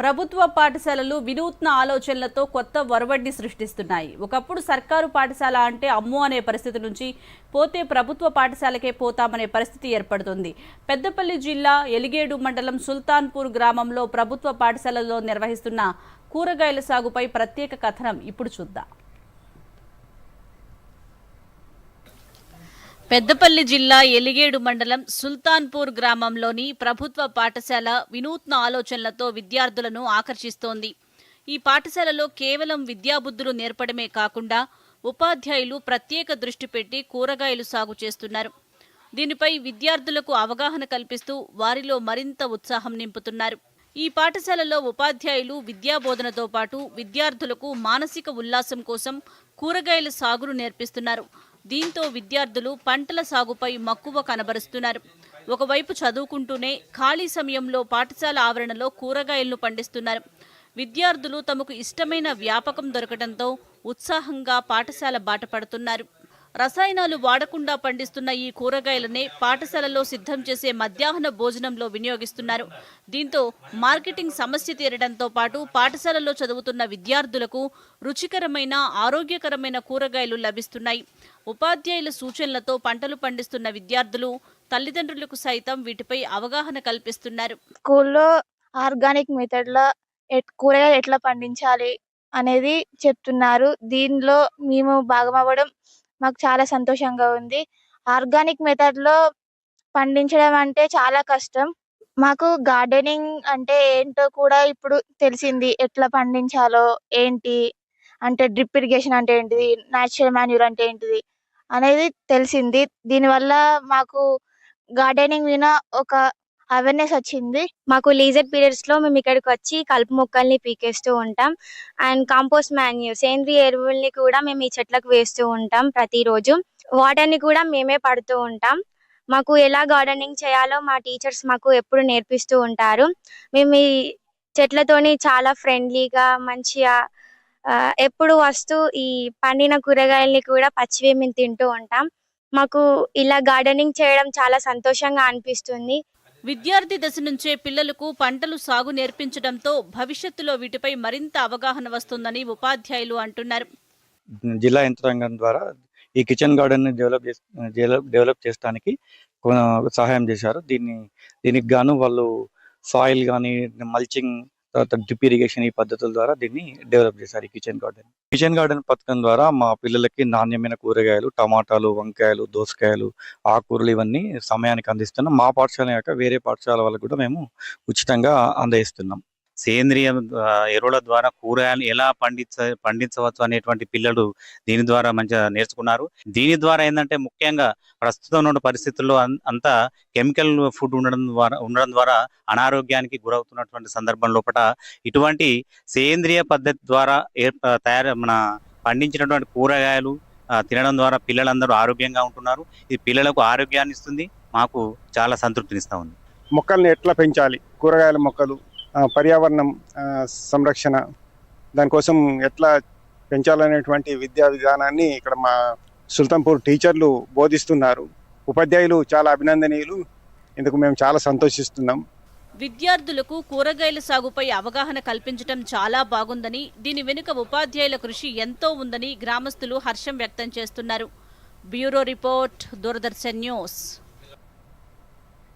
ప్రభుత్వ పాఠశాలలు వినూత్న ఆలోచనలతో కొత్త వరవడ్ని సృష్టిస్తున్నాయి. ఒకప్పుడు సర్కారు పాఠశాల అంటే అమ్ము అనే పరిస్థితి నుంచి పోతే ప్రభుత్వ పాఠశాలకే పోతామనే పరిస్థితి ఏర్పడుతుంది. పెద్దపల్లి జిల్లా ఎలిగేడు మండలం సుల్తాన్పూర్ గ్రామంలో ప్రభుత్వ పాఠశాలలో నిర్వహిస్తున్న కూరగాయల సాగుపై ప్రత్యేక కథనం. ఇప్పుడు చూద్దాం. పెద్దపల్లి జిల్లా ఎలిగేడు మండలం సుల్తాన్పూర్ గ్రామంలోని ప్రభుత్వ పాఠశాల వినూత్న ఆలోచనలతో విద్యార్థులను ఆకర్షిస్తోంది. ఈ పాఠశాలలో కేవలం విద్యాబుద్ధులు నేర్పడమే కాకుండా ఉపాధ్యాయులు ప్రత్యేక దృష్టి పెట్టి కూరగాయలు సాగు చేస్తున్నారు. దీనిపై విద్యార్థులకు అవగాహన కల్పిస్తూ వారిలో మరింత ఉత్సాహం నింపుతున్నారు. ఈ పాఠశాలలో ఉపాధ్యాయులు విద్యాబోధనతో పాటు విద్యార్థులకు మానసిక ఉల్లాసం కోసం కూరగాయల సాగును నేర్పిస్తున్నారు. దీంతో విద్యార్థులు పంటల సాగుపై మక్కువ కనబరుస్తున్నారు. ఒకవైపు చదువుకుంటూనే ఖాళీ సమయంలో పాఠశాల ఆవరణలో కూరగాయలను పండిస్తున్నారు. విద్యార్థులు తమకు ఇష్టమైన వ్యాపకం దొరకడంతో ఉత్సాహంగా పాఠశాల బాట పడుతున్నారు. రసాయనాలు వాడకుండా పండిస్తున్న ఈ కూరగాయలనే పాఠశాలలో సిద్ధం చేసే మధ్యాహ్న భోజనంలో వినియోగిస్తున్నారు. దీంతో మార్కెటింగ్ సమస్య తీరడంతో పాటు పాఠశాలలో చదువుతున్న విద్యార్థులకు రుచికరమైన ఆరోగ్యకరమైన కూరగాయలు లభిస్తున్నాయి. ఉపాధ్యాయుల సూచనలతో పంటలు పండిస్తున్న విద్యార్థులు తల్లిదండ్రులకు సైతం వీటిపై అవగాహన కల్పిస్తున్నారు. స్కూల్లో ఆర్గానిక్ మెథడ్లో ఎట్- కూరగాయలు ఎట్లా పండించాలి అనేది చెప్తున్నారు. దీనిలో మేము భాగమవ్వడం మాకు చాలా సంతోషంగా ఉంది. ఆర్గానిక్ మెథడ్లో పండించడం అంటే చాలా కష్టం. మాకు గార్డెనింగ్ అంటే ఏంటో కూడా ఇప్పుడు తెలిసింది. ఎట్లా పండించాలో ఏంటి? అంటే డ్రిప్ ఇరిగేషన్ అంటే ఏంటిది? న్యాచురల్ మాన్యూర్ అంటే ఏంటిది? అనేది తెలిసింది. దీనివల్ల మాకు గార్డెనింగ్ మీద ఒక అవేర్నెస్ వచ్చింది. మాకు లీజర్ పీరియడ్స్లో మేము ఇక్కడికి వచ్చి కలుపు మొక్కల్ని పీకేస్తూ ఉంటాం. అండ్ కాంపోస్ట్ మాన్యూర్ సేంద్రియ ఎరువుల్ని కూడా మేము ఈ చెట్లకు వేస్తూ ఉంటాం ప్రతిరోజు. వాటర్ని కూడా మేమే పడుతూ ఉంటాం. మాకు ఎలా గార్డెనింగ్ చేయాలో మా టీచర్స్ మాకు ఎప్పుడు నేర్పిస్తూ ఉంటారు. మేము ఈ చెట్లతోని చాలా ఫ్రెండ్లీగా మంచిగా ఎప్పుడు వస్తూ ఈ పండిన కూరగాయల్ని కూడా పచ్చివే మేము తింటూ ఉంటాం. మాకు ఇలా గార్డెనింగ్ చేయడం చాలా సంతోషంగా అనిపిస్తుంది. విద్యార్థి దశ నుంచే పిల్లలకు పంటలు సాగు నేర్పించడంతో భవిష్యత్తులో వీటిపై మరింత అవగాహన వస్తుందని ఉపాధ్యాయులు అంటున్నారు. జిల్లా యంత్రాంగం ద్వారా ఈ kitchen garden develop develop develop చేయడానికి సహాయం చేశారు. దీన్ని దీనికి గాను వాళ్ళు సాయిల్ కానీ మల్చింగ్ తర్వాత డ్రిప్ ఇరిగేషన్ ఈ పద్ధతుల ద్వారా దీన్ని డెవలప్ చేశారు ఈ కిచెన్ గార్డెన్. కిచెన్ గార్డెన్ పథకం ద్వారా మా పిల్లలకి నాణ్యమైన కూరగాయలు టమాటాలు వంకాయలు దోసకాయలు ఆకుకూరలు ఇవన్నీ సమయానికి అందిస్తున్నాం. మా పాఠశాల యొక్క వేరే పాఠశాల వాళ్ళకు కూడా మేము ఉచితంగా అందజేస్తున్నాం. సేంద్రియ ఎరువుల ద్వారా కూరగాయలు ఎలా పండించ పండించవచ్చు అనేటువంటి పిల్లలు దీని ద్వారా మంచిగా నేర్చుకున్నారు. దీని ద్వారా ఏంటంటే ముఖ్యంగా ప్రస్తుతం ఉన్న పరిస్థితుల్లో అంతా కెమికల్ ఫుడ్ ఉండడం ద్వారా ఉండడం ద్వారా అనారోగ్యానికి గురవుతున్నటువంటి సందర్భం లోపల ఇటువంటి సేంద్రియ పద్ధతి ద్వారా తయారు మన పండించినటువంటి కూరగాయలు తినడం ద్వారా పిల్లలందరూ ఆరోగ్యంగా ఉంటున్నారు. ఇది పిల్లలకు ఆరోగ్యాన్ని ఇస్తుంది. మాకు చాలా సంతృప్తినిస్తూ ఉంది. మొక్కల్ని ఎట్లా పెంచాలి? కూరగాయల మొక్కలు పర్యావరణం సంరక్షణ దానికోసం ఎట్లా పెంచాలనేటువంటి విద్యా విధానాన్ని ఇక్కడ మా సుల్తాంపూర్ టీచర్లు బోధిస్తున్నారు. ఉపాధ్యాయులు చాలా అభినందనీయులు. ఇందుకు మేము చాలా సంతోషిస్తున్నాం. విద్యార్థులకు కూరగాయల సాగుపై అవగాహన కల్పించడం చాలా బాగుందని దీని వెనుక ఉపాధ్యాయుల కృషి ఎంతో ఉందని గ్రామస్తులు హర్షం వ్యక్తం చేస్తున్నారు. Bureau report Doordarshan news.